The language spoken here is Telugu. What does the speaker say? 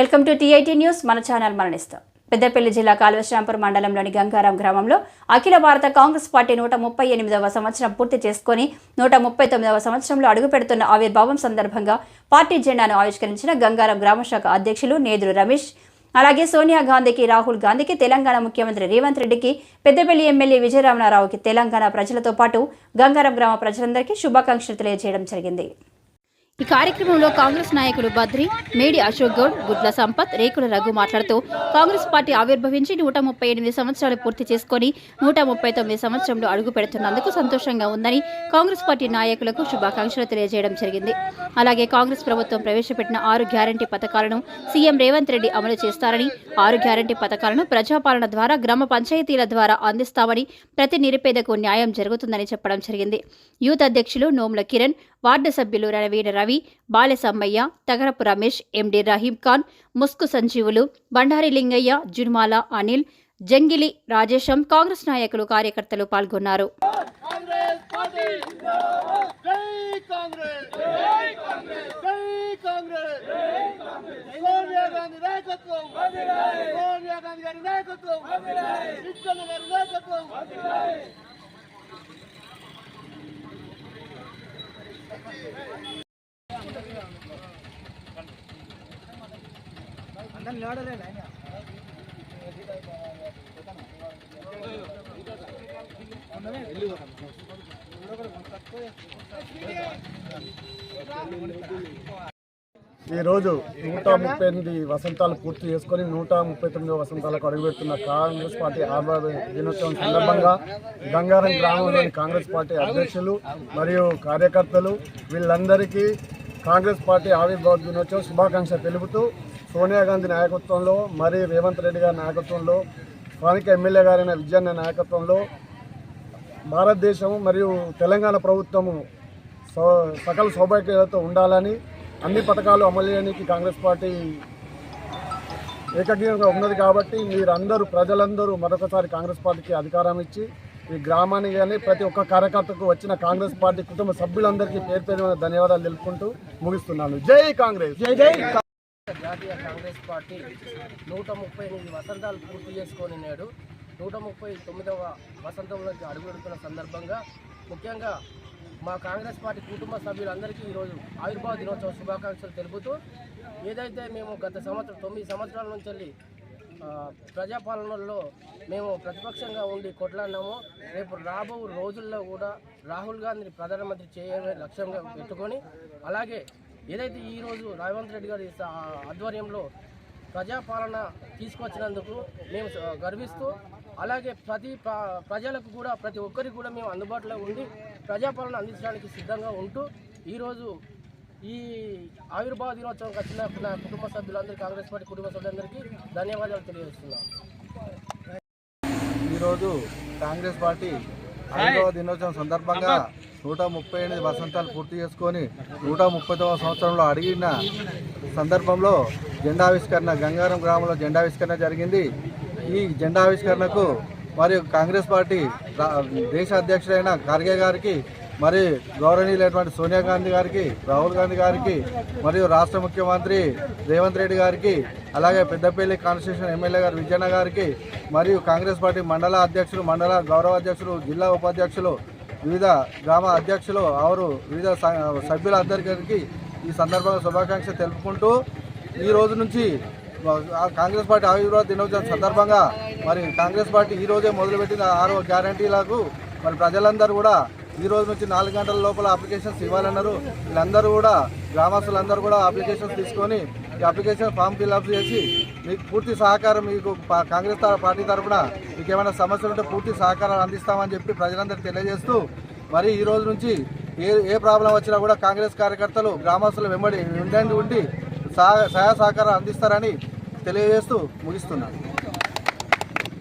Welcome to TIT news. మన ఛానల్ మరణిస్తాం. పెద్దపల్లి జిల్లా కాలువశ్రాంపూర్ మండలంలోని గంగారాం గ్రామంలో అఖిల భారత కాంగ్రెస్ పార్టీ నూట ముప్పై ఎనిమిదవ సంవత్సరం పూర్తి చేసుకుని నూట ముప్పై తొమ్మిదవ సంవత్సరంలో అడుగుపెడుతున్న ఆవిర్భావం సందర్భంగా పార్టీ జెండాను ఆవిష్కరించిన గంగారాం గ్రామశాఖ అధ్యక్షులు నేదురు రమేష్ అలాగే సోనియా గాంధీకి రాహుల్ గాంధీకి తెలంగాణ ముఖ్యమంత్రి రేవంత్ రెడ్డికి పెద్దపల్లి ఎమ్మెల్యే విజయరామనారావుకి తెలంగాణ ప్రజలతో పాటు గంగారం గ్రామ ప్రజలందరికీ శుభాకాంక్షలు తెలియజేయడం జరిగింది. ఈ కార్యక్రమంలో కాంగ్రెస్ నాయకులు బద్రి మేడి అశోక్ గౌడ్ గుడ్ల సంపత్ రేకుల రఘు మాట్లాడుతూ కాంగ్రెస్ పార్టీ ఆవిర్భవించి నూట ముప్పై ఎనిమిది సంవత్సరాలు పూర్తి చేసుకొని నూట ముప్పై తొమ్మిది సంవత్సరంలో అడుగు పెడుతున్నందుకు సంతోషంగా ఉందని కాంగ్రెస్ పార్టీ నాయకులకు శుభాకాంక్షలు తెలియజేయడం జరిగింది. అలాగే కాంగ్రెస్ ప్రభుత్వం ప్రవేశపెట్టిన ఆరు గ్యారంటీ పథకాలను సీఎం రేవంత్ రెడ్డి అమలు చేస్తారని ఆరు గ్యారంటీ పథకాలను ప్రజాపాలన ద్వారా గ్రామ పంచాయతీల ద్వారా అందిస్తామని ప్రతి నిరుపేదకు న్యాయం జరుగుతుందని చెప్పడం జరిగింది. యూత్ అధ్యక్షులు నోముల కిరణ్ వార్డు సభ్యులు రణవీర రవి బాలె సమ్మయ్య తగరపు రమేష్ ఎండి రహీం ఖాన్ ముస్కు సంజీవులు బండారి లింగయ్య జున్మాల అనిల్ జంగిలి రాజేశం కాంగ్రెస్ నాయకులు కార్యకర్తలు పాల్గొన్నారు. కాంగ్రెస్ పార్టీ జై కాంగ్రెస్. జై కాంగ్రెస్. జై కాంగ్రెస్. సోనియా గాంధీ నాయకత్వం. సోనియా గాంధీ గారి నాయకత్వం. విఠల్ గారి నాయకత్వం ఈరోజు నూట ముప్పై ఎనిమిది వసంతాలు పూర్తి చేసుకొని నూట ముప్పై తొమ్మిది వసంతాలకు అడుగుపెడుతున్న కాంగ్రెస్ పార్టీ ఆవిర్భావ దినోత్సవం సందర్భంగా గంగారం గ్రామంలోని కాంగ్రెస్ పార్టీ అధ్యక్షులు మరియు కార్యకర్తలు వీళ్ళందరికీ కాంగ్రెస్ పార్టీ ఆవిర్భావ దినోత్సవం శుభాకాంక్షలు తెలుపుతూ సోనియా గాంధీ నాయకత్వంలో మరి రేవంత్ రెడ్డి గారి నాయకత్వంలో స్థానిక ఎమ్మెల్యే గారైన విజయన్న నాయకత్వంలో భారతదేశం మరియు తెలంగాణ ప్రభుత్వము సో- సకల సౌభాగ్యాలతో ఉండాలని అన్ని పథకాలు అమలు చేయడానికి కాంగ్రెస్ పార్టీ ఏకగ్రీవంగా ఉన్నది కాబట్టి మీరందరూ ప్రజలందరూ మరొకసారి కాంగ్రెస్ పార్టీకి అధికారం ఇచ్చి ఈ గ్రామానికి కానీ ప్రతి ఒక్క కార్యకర్తకు వచ్చిన కాంగ్రెస్ పార్టీ కుటుంబ సభ్యులందరికీ పేరు పేరు ధన్యవాదాలు తెలుపుకుంటూ ముగిస్తున్నాను. జై కాంగ్రెస్! జై జై జాతీయ కాంగ్రెస్ పార్టీ నూట ముప్పై ఎనిమిది వసంతాలు పూర్తి చేసుకొని నేడు నూట ముప్పై తొమ్మిదవ వసంతంలోకి అడుగుపెడుతున్న సందర్భంగా ముఖ్యంగా మా కాంగ్రెస్ పార్టీ కుటుంబ సభ్యులందరికీ ఈరోజు ఆవిర్భావ దినోత్సవ శుభాకాంక్షలు తెలుపుతూ ఏదైతే మేము గత సంవత్సరం తొమ్మిది సంవత్సరాల నుంచి వెళ్ళి ప్రజాపాలనలో మేము ప్రతిపక్షంగా ఉండి కొట్లాడినాము రేపు రాబో రోజుల్లో కూడా రాహుల్ గాంధీని ప్రధానమంత్రి చేయడమే లక్ష్యంగా పెట్టుకొని అలాగే ఏదైతే ఈరోజు రేవంత్ రెడ్డి గారి ఆధ్వర్యంలో ప్రజాపాలన తీసుకొచ్చినందుకు మేము గర్విస్తూ అలాగే ప్రతి ప్రజలకు కూడా ప్రతి ఒక్కరికి కూడా మేము అందుబాటులో ఉండి ప్రజాపాలన అందించడానికి సిద్ధంగా ఉంటూ ఈరోజు ఈ ఆవిర్భావ దినోత్సవం వచ్చిన నా కుటుంబ సభ్యులందరికీ కాంగ్రెస్ పార్టీ కుటుంబ సభ్యులందరికీ ధన్యవాదాలు తెలియజేస్తున్నాను. ఈరోజు కాంగ్రెస్ పార్టీ ఆవిర్భావ దినోత్సవం సందర్భంగా నూట ముప్పై ఎనిమిది వసంతాలు పూర్తి చేసుకొని నూట ముప్పై సంవత్సరంలో అడిగిన సందర్భంలో జెండావిష్కరణ గంగారం గ్రామంలో జెండావిష్కరణ జరిగింది. ఈ జెండా ఆవిష్కరణకు మరియు కాంగ్రెస్ పార్టీ దేశ అధ్యక్షుడైన ఖర్గే గారికి మరి గౌరవనీయులైనటువంటి సోనియా గాంధీ గారికి రాహుల్ గాంధీ గారికి మరియు రాష్ట్ర ముఖ్యమంత్రి రేవంత్ రెడ్డి గారికి అలాగే పెద్దపల్లి కాన్స్టిట్యూషన్ ఎమ్మెల్యే గారు విజయన్న గారికి మరియు కాంగ్రెస్ పార్టీ మండల అధ్యక్షులు మండల గౌరవ అధ్యక్షులు జిల్లా ఉపాధ్యక్షులు వివిధ గ్రామ అధ్యక్షులు అవరు వివిధ సభ్యుల సభ్యులందరికీ ఈ సందర్భంగా శుభాకాంక్షలు తెలుపుకుంటూ ఈ రోజు నుంచి కాంగ్రెస్ పార్టీ ఆవిర్భావ దినోత్సవం సందర్భంగా మరి కాంగ్రెస్ పార్టీ ఈ రోజే మొదలుపెట్టిన ఆరు గ్యారంటీలకు మరి ప్రజలందరూ కూడా ఈ రోజు నుంచి నాలుగు గంటల లోపల అప్లికేషన్స్ ఇవ్వాలన్నారు. వీళ్ళందరూ కూడా గ్రామస్తులందరూ కూడా అప్లికేషన్స్ తీసుకొని ఈ అప్లికేషన్ ఫామ్ ఫిల్అప్ చేసి మీకు పూర్తి సహకారం మీకు కాంగ్రెస్ పార్టీ తరఫున మీకు ఏమైనా సమస్యలు ఉంటే పూర్తి సహకారం అందిస్తామని చెప్పి ప్రజలందరికీ తెలియజేస్తూ మరి ఈ రోజు నుంచి ఏ ఏ ప్రాబ్లం వచ్చినా కూడా కాంగ్రెస్ కార్యకర్తలు గ్రామస్తులు వెంబడి ఉండండి ఉండి సహాయ సహకారం అందిస్తారని తెలియజేస్తూ ముగిస్తున్నాను.